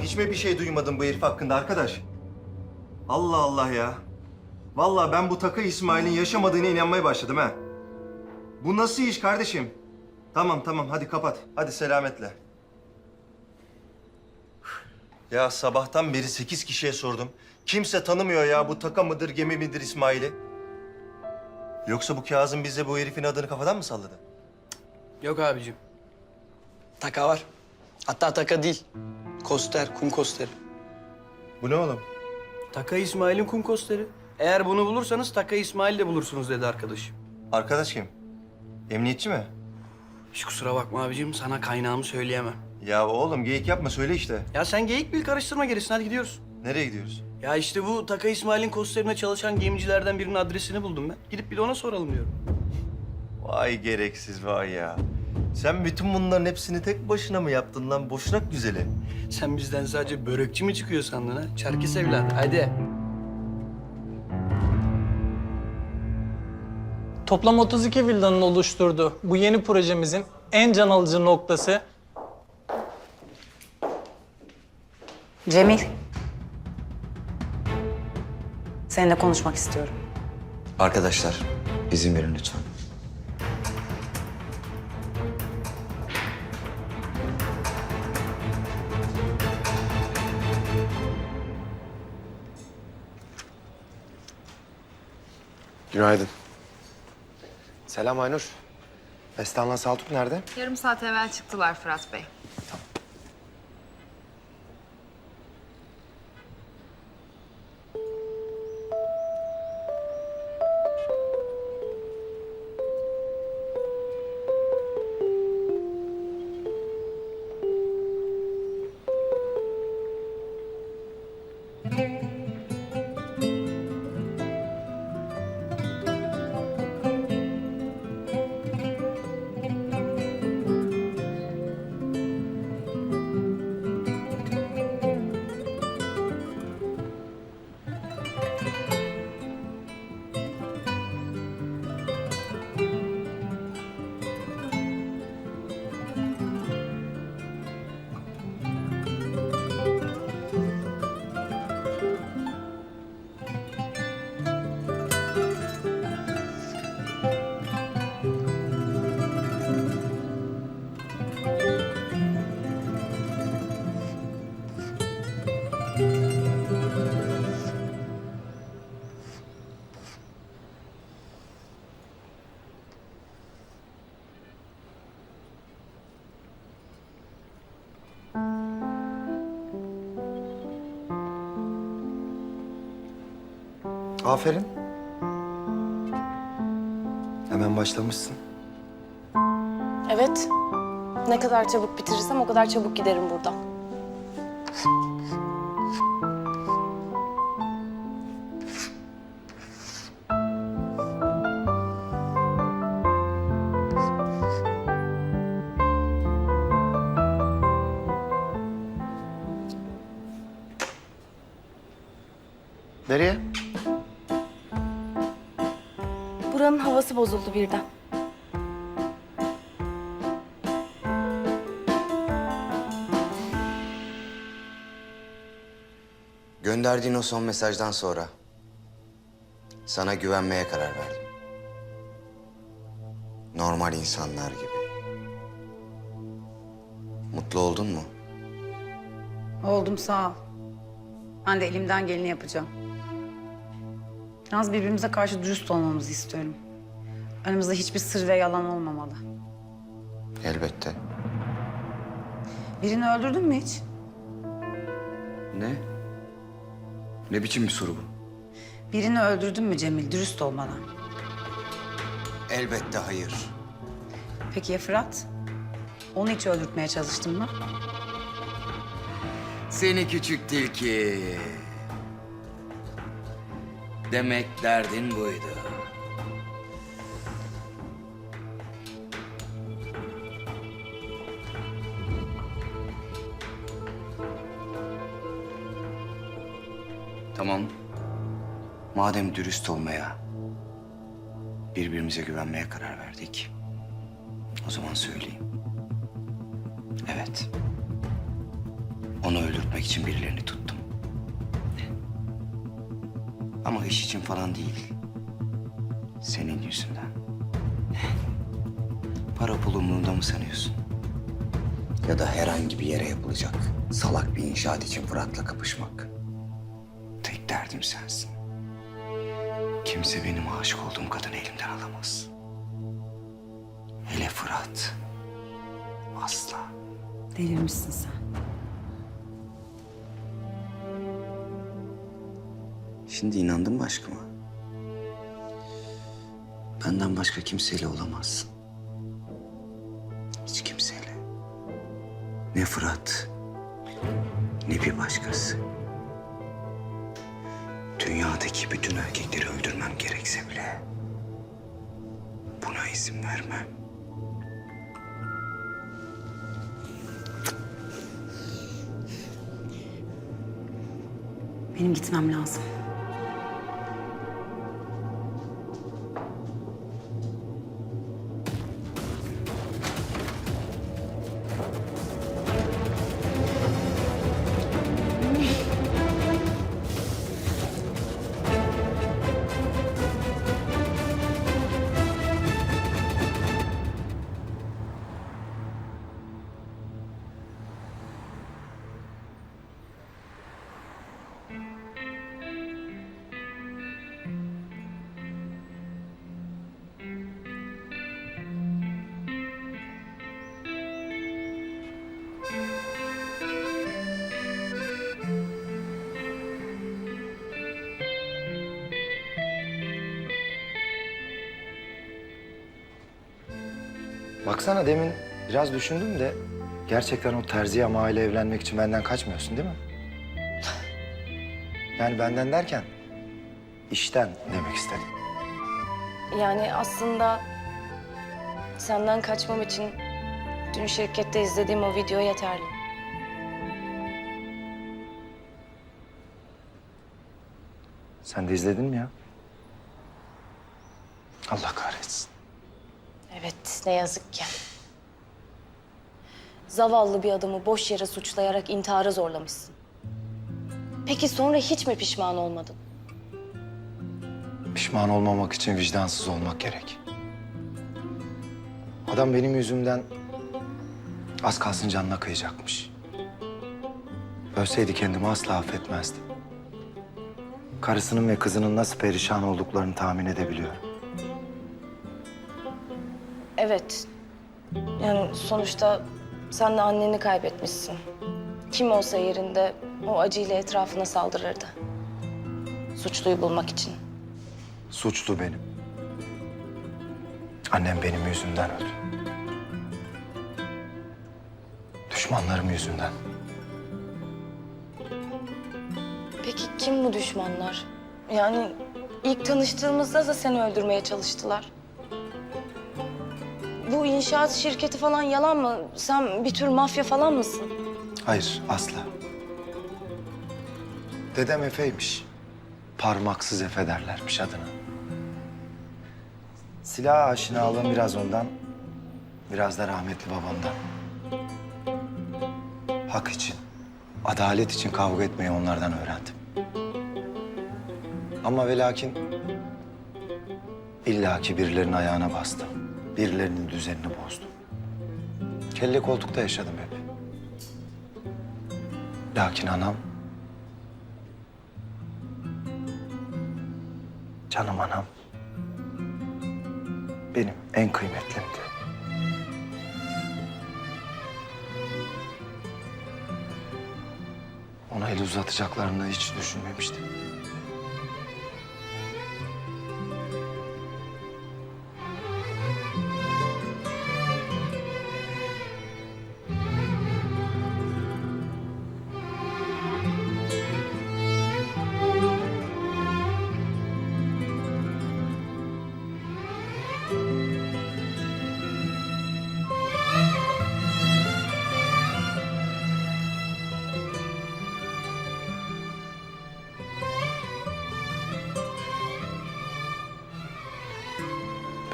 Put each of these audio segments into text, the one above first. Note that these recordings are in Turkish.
hiç mi bir şey duymadın bu herif hakkında arkadaş? Allah Allah ya. Vallahi ben bu Taka İsmail'in yaşamadığına inanmaya başladım ha. Bu nasıl iş kardeşim? Tamam tamam hadi kapat. Hadi selametle. Ya sabahtan beri sekiz kişiye sordum. Kimse tanımıyor ya bu Taka mıdır, gemi midir İsmail'i? Yoksa bu Kazım bize bu herifin adını kafadan mı salladı? Yok abicim. Taka var. Hatta taka değil. Koster, kum kosteri. Bu ne oğlum? Taka İsmail'in kum kosteri. Eğer bunu bulursanız Taka İsmail de bulursunuz dedi arkadaş. Arkadaş kim? Emniyetçi mi? Hiç kusura bakma abicim sana kaynağımı söyleyemem. Ya oğlum geyik yapma söyle işte. Ya sen geyik bil karıştırma gerisini hadi gidiyoruz. Nereye gidiyoruz? Ya işte bu Taka İsmail'in kosterine çalışan gemicilerden birinin adresini buldum ben. Gidip bir de ona soralım diyorum. Vay gereksiz vay ya. Sen bütün bunların hepsini tek başına mı yaptın lan boşnak güzeli? Sen bizden sadece börekçi mi çıkıyor sandın ha? Çerkes evladı hadi. Toplam 32 villanın oluşturduğu bu yeni projemizin en can alıcı noktası Cemil. Seninle konuşmak istiyorum. Arkadaşlar izin verin lütfen. Günaydın. Selam Aynur. Bestan'la Saltuk nerede? Yarım saat evvel çıktılar Fırat Bey. Aferin. Hemen başlamışsın. Evet. Ne kadar çabuk bitirirsem o kadar çabuk giderim buradan. Buranın havası bozuldu birden. Gönderdiğin o son mesajdan sonra sana güvenmeye karar verdim. Normal insanlar gibi. Mutlu oldun mu? Oldum sağ ol. Ben de elimden geleni yapacağım. Biraz birbirimize karşı dürüst olmamızı istiyorum. Aramızda hiçbir sır ve yalan olmamalı. Elbette. Birini öldürdün mü hiç? Ne? Ne biçim bir soru bu? Birini öldürdün mü Cemil? Dürüst ol bana. Elbette hayır. Peki ya Fırat? Onu hiç öldürtmeye çalıştın mı? Seni küçük tilki. Demek derdin buydu. Tamam. Madem dürüst olmaya, birbirimize güvenmeye karar verdik. O zaman söyleyeyim. Evet. Onu öldürtmek için birilerini tuttum. Ama iş için falan değil. Senin yüzünden. Para pul mı sanıyorsun? Ya da herhangi bir yere yapılacak salak bir inşaat için Fırat'la kapışmak. Tek derdim sensin. Kimse benim aşık olduğum kadını elimden alamaz. Hele Fırat. Asla. Delirmişsin sen. Şimdi inandın mı aşkıma? Benden başka kimseyle olamazsın. Hiç kimseyle. Ne Fırat, ne bir başkası. Dünyadaki bütün erkekleri öldürmem gerekse bile... ...buna izin vermem. Benim gitmem lazım. Baksana demin biraz düşündüm de gerçekten o terzi ama ile evlenmek için benden kaçmıyorsun değil mi? Yani benden derken işten demek istedim. Yani aslında senden kaçmam için dün şirkette izlediğim o video yeterli. Sen de izledin mi ya? Allah kahretsin. Evet, ne yazık ki. Zavallı bir adamı boş yere suçlayarak intihara zorlamışsın. Peki sonra hiç mi pişman olmadın? Pişman olmamak için vicdansız olmak gerek. Adam benim yüzümden az kalsın canına kıyacakmış. Ölseydi kendimi asla affetmezdi. Karısının ve kızının nasıl perişan olduklarını tahmin edebiliyorum. Evet. Yani sonuçta sen de anneni kaybetmişsin. Kim olsa yerinde o acıyla etrafına saldırırdı. Suçluyu bulmak için. Suçlu benim. Annem benim yüzümden öldü. Düşmanlarım yüzünden. Peki kim bu düşmanlar? Yani ilk tanıştığımızda da seni öldürmeye çalıştılar. Bu inşaat şirketi falan yalan mı? Sen bir tür mafya falan mısın? Hayır, asla. Dedem Efe'ymiş. Parmaksız Efe derlermiş adına. Silah aşinalığım biraz ondan, biraz da rahmetli babamdan. Hak için, adalet için kavga etmeyi onlardan öğrendim. Ama ve lakin illaki birilerinin ayağına bastım. Birilerinin düzenini bozdum. Kelle koltukta yaşadım hep. Lakin anam... Canım anam... Benim en kıymetlimdi. Ona el uzatacaklarını hiç düşünmemiştim.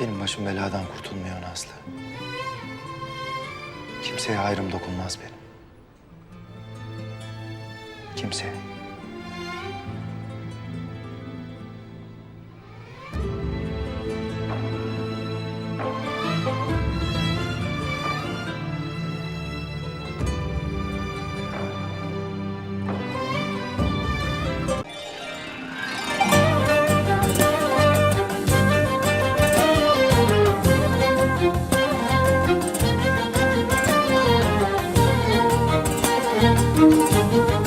Benim başım beladan kurtulmuyor Nazlı. Kimseye hayrım dokunmaz benim. Kimseye.